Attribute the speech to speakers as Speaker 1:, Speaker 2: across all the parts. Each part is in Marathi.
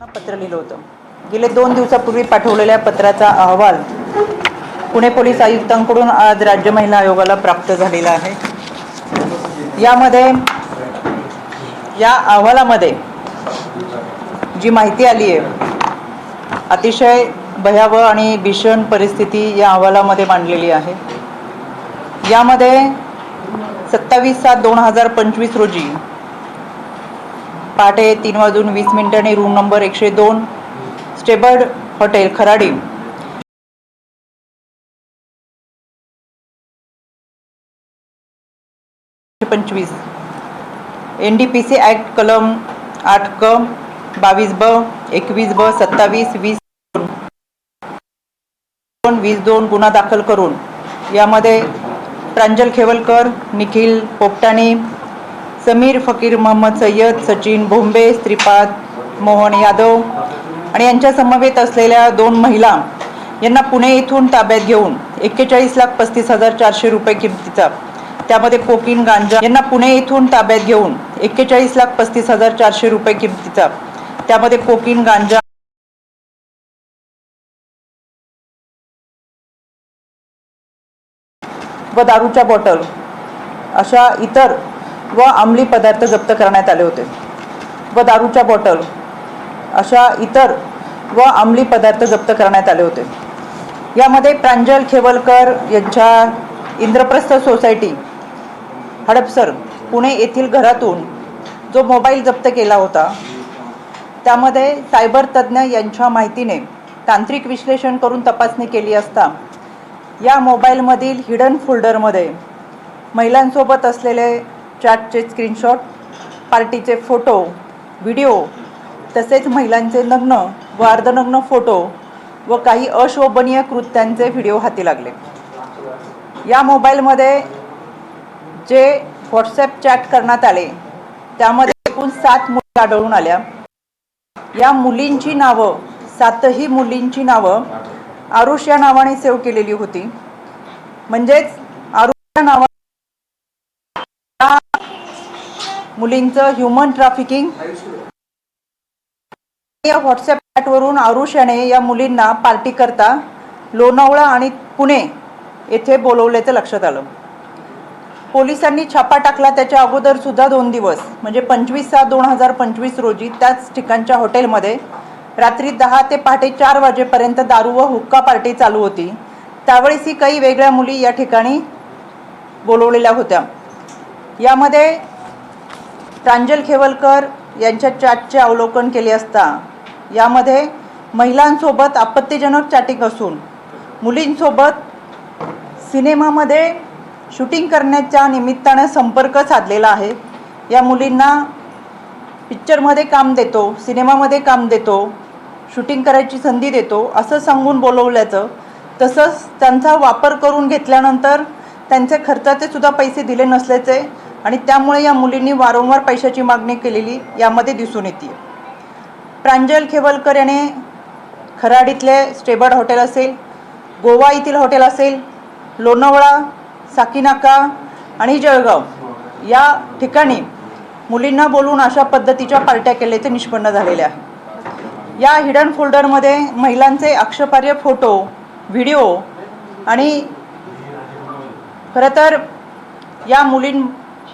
Speaker 1: पत्र लिहिलं होतं. गेले दोन दिवसापूर्वी पाठवलेल्या पत्राचा अहवाल पुणे पोलीस आयुक्तांकडून आज राज्य महिला आयोगाला प्राप्त झालेला आहे. यामध्ये या अहवालामध्ये जी माहिती आली आहे अतिशय भयावह आणि भीषण परिस्थिती या अहवालामध्ये मांडलेली आहे. यामध्ये सत्तावीस सात दोन हजार पंचवीस रोजी पहाटे तीन वाजून वीस मिनिटांनी रूम नंबर एकशे दोन स्टेबर्ड हॉटेल खराडी पंचवीस. N D P C act कलम आठ क बावीस ब एकवीस ब सत्तावीस वीस दोन वीस दोन गुन्हा दाखल करून. यामध्ये प्रांजल खेवलकर निखिल पोपटाणी समीर फकीर मोहम्मद सय्यद सचिन भोंबे श्रीपाद मोहन यादव आणि यांच्या समवेत असलेल्या दोन महिला यांना पुणे येथून ताब्यात घेऊन एक्केचाळीस लाख पस्तीस हजार चारशे रुपये किमतीचा त्यामध्ये कोकीन गांजा यांना पुणे येथून ताब्यात घेऊन एक्केचाळीस लाख पस्तीस हजार चारशे रुपये किमतीचा त्यामध्ये कोकीन गांजा व दारूच्या बॉटल अशा इतर व अंमली पदार्थ जप्त करण्यात आले होते. व दारूच्या बॉटल अशा इतर व अंमली पदार्थ जप्त करण्यात आले होते. यामध्ये प्रांजल खेवलकर यांच्या इंद्रप्रस्थ सोसायटी हडपसर पुणे येथील घरातून जो मोबाईल जप्त केला होता त्यामध्ये सायबर तज्ज्ञ यांच्या माहितीने तांत्रिक विश्लेषण करून तपासणी केली असता या मोबाईलमधील हिडन फोल्डरमध्ये महिलांसोबत असलेले चॅटचे स्क्रीनशॉट पार्टीचे फोटो व्हिडिओ तसेच महिलांचे नग्न व अर्धनग्न फोटो व काही अशोभनीय कृत्यांचे व्हिडिओ हाती लागले. या मोबाईलमध्ये जे व्हॉट्सॲप चॅट करण्यात आले त्यामध्ये एकूण सात मुली आढळून आल्या. या मुलींची नावं सातही मुलींची नावं आरुष या नावाने सेव्ह केलेली होती. म्हणजेच आरुष या नावा मुलींचं ह्युमन ट्राफिकिंग या व्हॉट्सअप चॅटवरून आरुष याने या मुलींना पार्टी करता लोणावळा आणि पुणे येथे बोलवल्याचं लक्षात आलं. पोलिसांनी छापा टाकला त्याच्या अगोदरसुद्धा दोन दिवस म्हणजे पंचवीस सात दोन हजार पंचवीस रोजी त्याच ठिकाणच्या हॉटेलमध्ये रात्री दहा ते पहाटे चार वाजेपर्यंत दारू व हुक्का पार्टी चालू होती. त्यावेळेसही काही वेगळ्या मुली या ठिकाणी बोलवलेल्या होत्या. यामध्ये प्रांजल खेवलकर यांच्या चॅटचे अवलोकन केले असता यामध्ये महिलांसोबत आपत्तीजनक चॅटिंग असून मुलींसोबत सिनेमामध्ये शूटिंग करण्याच्या निमित्तानं संपर्क साधलेला आहे. या मुलींना पिक्चरमध्ये काम देतो सिनेमामध्ये काम देतो शूटिंग करायची संधी देतो असं सांगून बोलवल्याचं तसंच त्यांचा वापर करून घेतल्यानंतर त्यांचे खर्चाचे सुद्धा पैसे दिले नसल्याचे आणि त्यामुळे या मुलींनी वारंवार पैशाची मागणी केलेली यामध्ये दिसून येते. प्रांजल खेवलकर याने खराडीतले स्टेबर्ड हॉटेल असेल गोवा येथील हॉटेल असेल लोणावळा साकीनाका आणि जळगाव या ठिकाणी मुलींना बोलून अशा पद्धतीच्या पार्ट्या केल्याचे निष्पन्न झालेले आहे या हिडन फोल्डरमध्ये महिलांचे अक्षपार्य फोटो व्हिडिओ आणि खरं तर या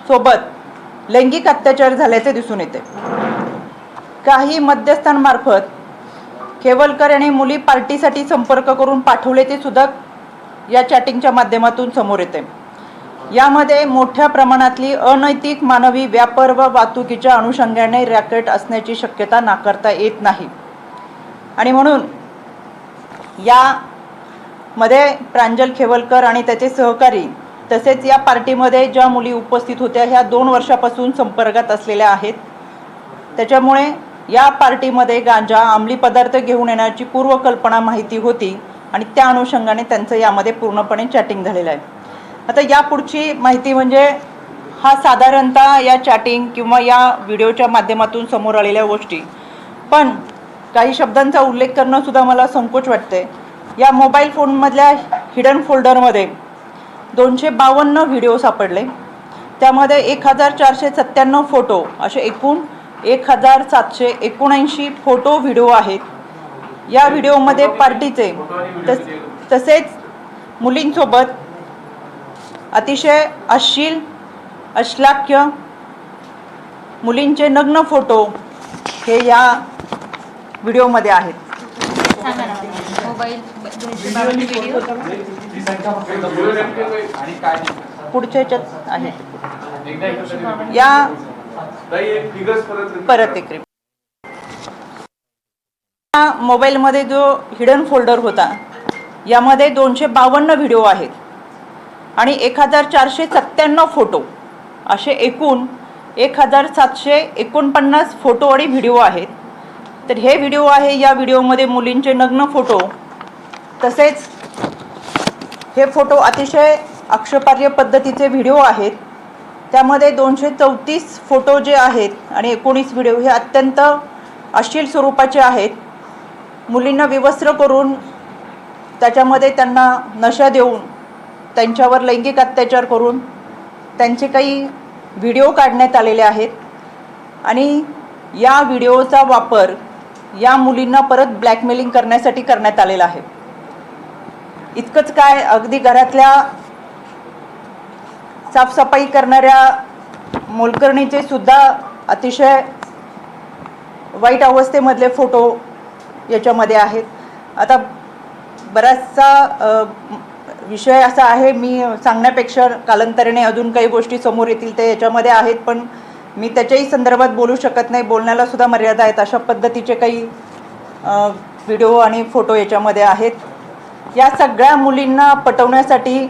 Speaker 1: सोबत लैंगिक अत्याचार झाल्याचे दिसून येते. काही मध्यस्थांमार्फत केवलकर यांनी मुली पार्टीसाठी संपर्क करून पाठवले ते सुद्धा या चॅटिंगच्या माध्यमातून समोर येते. यामध्ये मोठ्या प्रमाणातली अनैतिक मानवी व्यापार व वाहतुकीच्या अनुषंगाने रॅकेट असण्याची शक्यता नाकारता येत नाही. आणि म्हणून यामध्ये प्रांजल खेवलकर आणि त्याचे सहकारी तसेच या पार्टीमध्ये ज्या मुली उपस्थित होत्या ह्या दोन वर्षापासून संपर्कात असलेल्या आहेत. त्याच्यामुळे या पार्टीमध्ये गांजा अंमली पदार्थ घेऊन येण्याची पूर्वकल्पना माहिती होती आणि त्या अनुषंगाने त्यांचं यामध्ये पूर्णपणे चॅटिंग झालेलं आहे. आता या पुढची माहिती म्हणजे हा साधारणतः या चॅटिंग किंवा या व्हिडिओच्या माध्यमातून समोर आलेल्या गोष्टी. पण काही शब्दांचा उल्लेख करणंसुद्धा मला संकोच वाटते या मोबाईल फोनमधल्या हिडन फोल्डरमध्ये दोनशे बावन्न व्हिडिओ सापडले. त्यामध्ये एक हजार चारशे सत्त्याण्णव फोटो असे एकूण एक हजार सातशे एकोणऐंशी फोटो व्हिडिओ आहेत. या व्हिडिओमध्ये पार्टीचे तस तसेच मुलींसोबत अतिशय अश्लील अश्लाक्य मुलींचे नग्न फोटो हे या व्हिडिओमध्ये आहेत.
Speaker 2: मोबाईल व्हिडिओ
Speaker 1: पुढच्या ह्याच्यात आहेत या परत एक मोबाईलमध्ये जो हिडन फोल्डर होता यामध्ये दोनशे बावन्न व्हिडिओ आहेत. आणि एक हजार चारशे सत्त्याण्णव फोटो असे एकूण एक हजार सातशे एकोणपन्नास फोटो आणि व्हिडिओ आहेत. तर हे व्हिडिओ आहे या व्हिडिओमध्ये मुलींचे नग्न फोटो तसेच हे फोटो अतिशय आक्षेपार्ह पद्धतीचे व्हिडिओ आहेत. त्यामध्ये दोनशे चौतीस फोटो जे आहेत आणि एकोणीस व्हिडिओ हे अत्यंत अश्लील स्वरूपाचे आहेत. मुलींना विवस्त्र करून त्याच्यामध्ये त्यांना नशा देऊन त्यांच्यावर लैंगिक अत्याचार करून त्यांचे काही व्हिडिओ काढण्यात आलेले आहेत. आणि या व्हिडिओचा वापर या मुलींना परत ब्लॅकमेलिंग करण्यासाठी करण्यात आलेला आहे. इतकंच काय अगदी घरातल्या साफसफाई करणाऱ्या मोलकर्णीचे सुद्धा अतिशय वाईट अवस्थेमधले फोटो याच्यामध्ये आहेत. आता बराचसा विषय असा आहे मी सांगण्यापेक्षा कालांतराने अजून काही गोष्टी समोर येतील ते याच्यामध्ये आहेत पण मी त्याच्याही संदर्भात बोलू शकत नाही. बोलण्याला सुद्धा मर्यादा आहेत. अशा पद्धतीचे काही व्हिडिओ आणि फोटो याच्यामध्ये आहेत. या सगळ्या मुलींना पटवण्यासाठी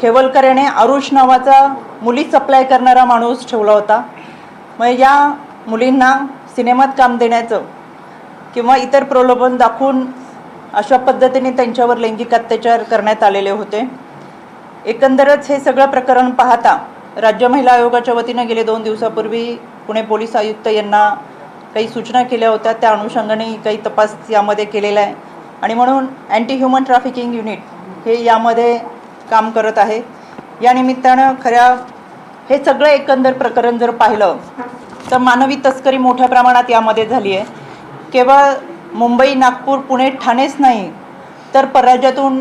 Speaker 1: खेवलकर याने आरुष नावाचा मुली सप्लाय करणारा माणूस ठेवला होता. मग या मुलींना सिनेमात काम देण्याचं किंवा इतर प्रलोभन दाखवून अशा पद्धतीने त्यांच्यावर लैंगिक अत्याचार करण्यात आलेले होते. एकंदरच हे सगळं प्रकरण पाहता राज्य महिला आयोगाच्या वतीनं गेले दोन दिवसापूर्वी पुणे पोलीस आयुक्त यांना काही सूचना केल्या होत्या. त्या अनुषंगाने काही तपास यामध्ये केलेला आहे. आणि म्हणून अँटी ह्युमन ट्रॅफिकिंग युनिट हे यामध्ये काम करत आहे. या निमित्तानं खऱ्या हे सगळं एकंदर प्रकरण जर पाहिलं तर मानवी तस्करी मोठ्या प्रमाणात यामध्ये झाली आहे. केवळ मुंबई नागपूर पुणे ठाणेच नाही तर परराज्यातून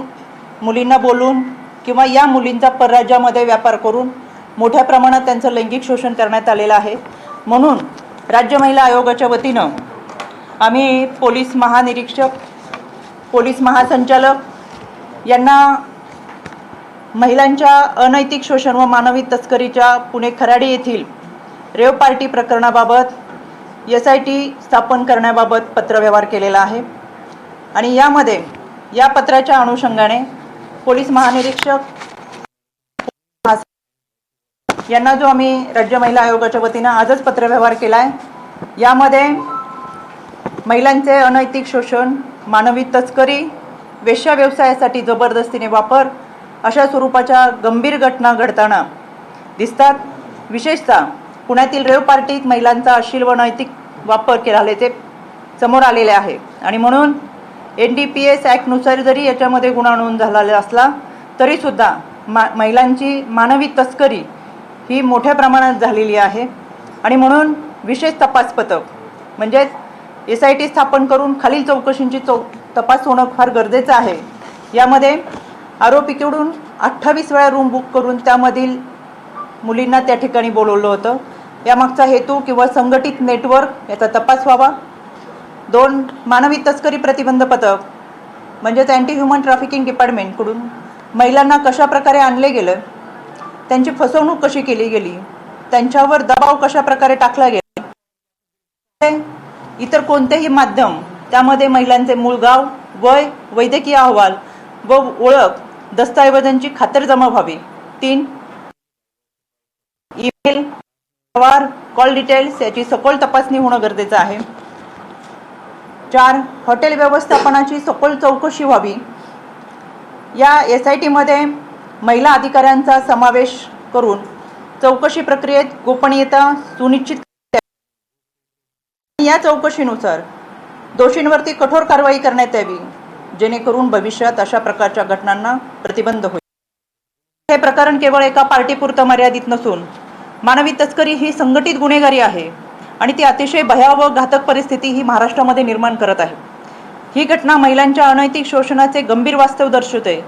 Speaker 1: मुलींना बोलून किंवा या मुलींचा परराज्यामध्ये व्यापार करून मोठ्या प्रमाणात त्यांचं लैंगिक शोषण करण्यात आलेलं आहे. म्हणून राज्य महिला आयोगाच्या वतीनं आम्ही पोलीस महानिरीक्षक पोलीस महासंचालक यांना महिलांच्या अनैतिक शोषण व मानवी तस्करीच्या पुणे खराडी येथील रेव पार्टी प्रकरणाबाबत एस आय टी स्थापन करण्याबाबत पत्रव्यवहार केलेला आहे. आणि यामध्ये या पत्राच्या अनुषंगाने पोलीस महानिरीक्षक यांना जो आम्ही राज्य महिला आयोगाच्या वतीनं आजच पत्रव्यवहार केला आहे यामध्ये महिलांचे अनैतिक शोषण मानवी तस्करी वेश्या व्यवसायासाठी जबरदस्तीने वापर अशा स्वरूपाच्या गंभीर घटना घडताना दिसतात. विशेषतः पुण्यातील रेव पार्टीत महिलांचा अश्लील व नैतिक वापर केल्याचे समोर आलेले आहे. आणि म्हणून एन डी पी एस ॲक्टनुसार जरी याच्यामध्ये गुन्हा नोंद झालेला असला तरीसुद्धा मा महिलांची मानवी तस्करी ही मोठ्या प्रमाणात झालेली आहे. आणि म्हणून विशेष तपास पथक म्हणजेच एस आय टी स्थापन करून खालील चौकशींची चौ तपास होणं फार गरजेचं आहे. यामध्ये आरोपीकडून अठ्ठावीस वेळा रूम बुक करून त्यामधील मुलींना त्या ठिकाणी बोलवलं होतं. यामागचा हेतू किंवा संघटित नेटवर्क याचा तपास व्हावा. दोन मानवी तस्करी प्रतिबंध पथक म्हणजेच अँटी ह्युमन ट्रॅफिकिंग डिपार्टमेंटकडून महिलांना कशा प्रकारे आणले गेलं त्यांची फसवणूक कशी केली गेली त्यांच्यावर दबाव कशा प्रकारे टाकला गेला इतर कोणतेही माध्यम त्यामध्ये महिलांचे मूळ गाव वय वैद्यकीय अहवाल व ओळख दस्तऐवजांची खातरजमा व्हावी. तीन ईमेल व्यवहार कॉल डिटेल्स याची सखोल तपासणी होणं गरजेचं आहे. चार हॉटेल व्यवस्थापनाची सखोल चौकशी व्हावी. या एस आय टीमध्ये महिला अधिकाऱ्यांचा समावेश करून चौकशी प्रक्रियेत गोपनीयता सुनिश्चित या चौकशीनुसार दोषींवरती कठोर कारवाई करण्यात यावी जेणेकरून भविष्यात अशा प्रकारच्या घटनांना प्रतिबंध होईल. हे प्रकरण केवळ एका पार्टीपुरतं मर्यादित नसून मानवी तस्करी ही संघटित गुन्हेगारी आहे आणि ती अतिशय भयावह घातक परिस्थिती ही महाराष्ट्रामध्ये निर्माण करत आहे. ही घटना महिलांच्या अनैतिक शोषणाचे गंभीर वास्तव दर्शवते.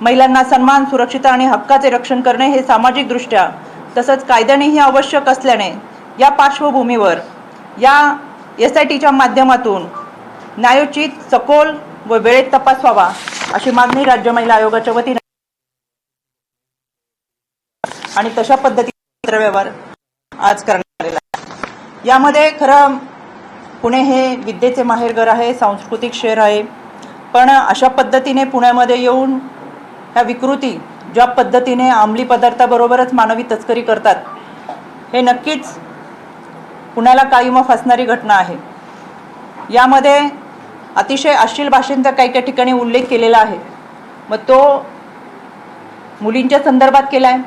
Speaker 1: महिलांना सन्मान सुरक्षितता आणि हक्काचे रक्षण करणे हे सामाजिकदृष्ट्या तसंच कायद्यानेही आवश्यक असल्याने या पार्श्वभूमीवर या एस आय टीच्या माध्यमातून न्यायोचित सखोल व वेळेत तपास व्हावा अशी मागणी राज्य महिला आयोगाच्या वतीने आणि तशा पद्धतीने पत्रव्यवहार आज करण्यात आलेला आहे. यामध्ये खरं पुणे हे विद्येचे माहेरघर आहे सांस्कृतिक शहर आहे पण अशा पद्धतीने पुण्यामध्ये येऊन ह्या विकृती ज्या पद्धतीने अंमली पदार्थाबरोबरच मानवी तस्करी करतात हे नक्कीच पुण्याला कायम फासणारी घटना आहे. यामध्ये अतिशय अश्लील भाषेंचा काही काही ठिकाणी उल्लेख केलेला आहे. मग तो मुलींच्या संदर्भात केला आहे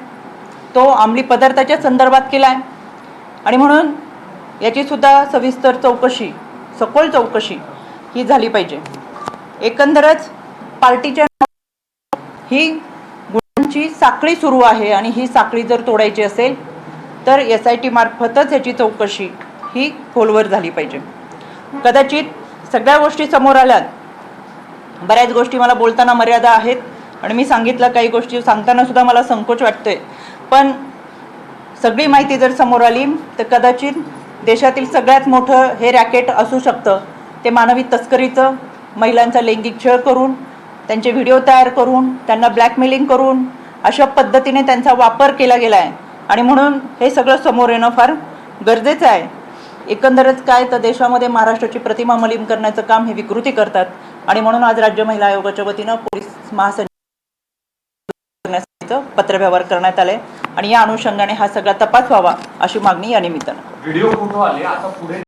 Speaker 1: तो अंमली पदार्थाच्या संदर्भात केला आहे आणि म्हणून याचीसुद्धा सविस्तर चौकशी सखोल चौकशी ही झाली पाहिजे. एकंदरच पार्टीच्या ही गुणांची साखळी सुरू आहे आणि ही साखळी जर तोडायची असेल तर एस आय टी मार्फतच याची चौकशी ही खोलवर झाली पाहिजे. कदाचित सगळ्या गोष्टी समोर आल्यात. बऱ्याच गोष्टी मला बोलताना मर्यादा आहेत आणि मी सांगितलं काही गोष्टी सांगताना सुद्धा मला संकोच वाटतोय. पण सगळी माहिती जर समोर आली तर कदाचित देशातील सगळ्यात मोठं हे रॅकेट असू शकतं. ते मानवी तस्करीचं महिलांचा लैंगिक छळ करून त्यांचे व्हिडिओ तयार करून त्यांना ब्लॅकमेलिंग करून अशा पद्धतीने त्यांचा वापर केला गेला आहे आणि म्हणून हे सगळं समोर येणं फार गरजेचं आहे. एकंदरच काय तर देशामध्ये महाराष्ट्राची प्रतिमा मलिन करण्याचं काम हे विकृती करतात आणि म्हणून आज राज्य महिला आयोगाच्या वतीनं पोलीस महासंचालक पत्रव्यवहार करण्यात आले आणि या अनुषंगाने हा सगळा तपास व्हावा अशी मागणी या निमित्तानं.